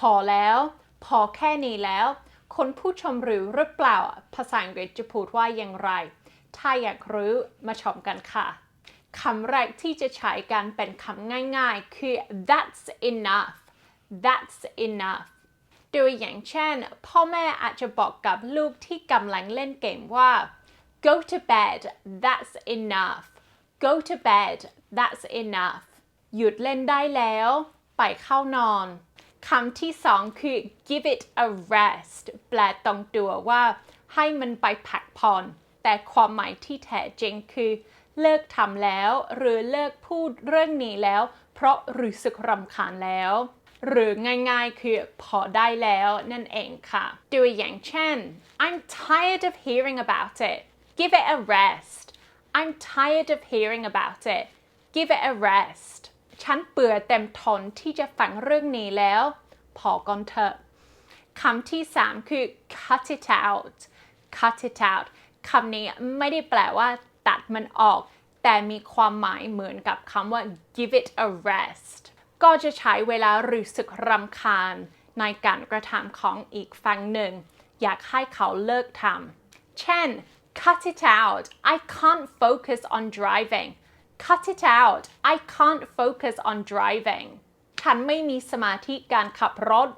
พอแล้ว พอแค่นี้แล้ว คนผู้ชมรู้หรือเปล่า ภาษาอังกฤษจะพูดว่าอย่างไร ถ้าอยากรู้มาชมกันค่ะคำแรกที่จะใช้กันเป็นคำง่ายๆ คือ that's enough that's enough โดยอย่างเช่น พ่อแม่อาจจะบอกกับลูกที่กำลังเล่นเกมว่า go to bed that's enough go to bed that's enough หยุดเล่นได้แล้ว ไปเข้านอน คำที่สองคือ give it a rest แปลตรงตัวว่าให้มันไปพักผ่อน แต่ความหมายที่แท้จริงคือ เลิกทำแล้ว หรือเลิกพูดเรื่องนี้แล้ว เพราะรู้สึกรำคาญแล้ว หรือง่ายๆคือพอได้แล้วนั่นเองค่ะ ตัวอย่างเช่น I'm tired of hearing about it give it a rest I'm tired of hearing about it give it a rest ฉันเบื่อเต็มทนที่จะฟังเรื่องนี้แล้ว พอก่อนเถอะคำที่สามคือ cut it out cut it out คำนี้ไม่ได้แปลว่า ตัดมันออก แต่มีความหมายเหมือนกับคำว่า give it a rest ก็จะใช้เวลารู้สึกรำคาญ ในการกระทำของอีกฝั่งหนึ่ง อยากให้เขาเลิกทำเช่น cut it out I can't focus on driving cut it out I can't focus on driving ฉันไม่มีสมาธิการขับรถ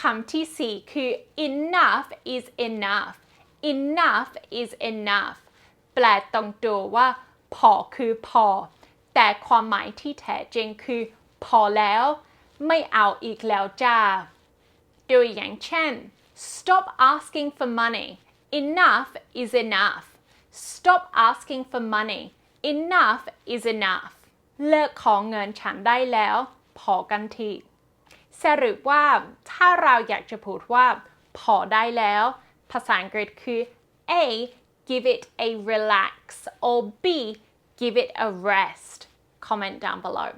คำที่สี่คือ enough is enough enough is enough แปลตรงตัวว่า พอคือพอ แต่ความหมายที่แท้จริงคือ พอแล้ว ไม่เอาอีกแล้วจ้าตัวอย่างเช่น stop asking for money enough is enough stop asking for money enough is enough เลิกขอเงินฉันได้แล้ว พอกันทีสรุปว่าถ้าเราอยากจะพูดว่า พอได้แล้ว ภาษาอังกฤษคือ A give it a relax or B give it a rest comment down below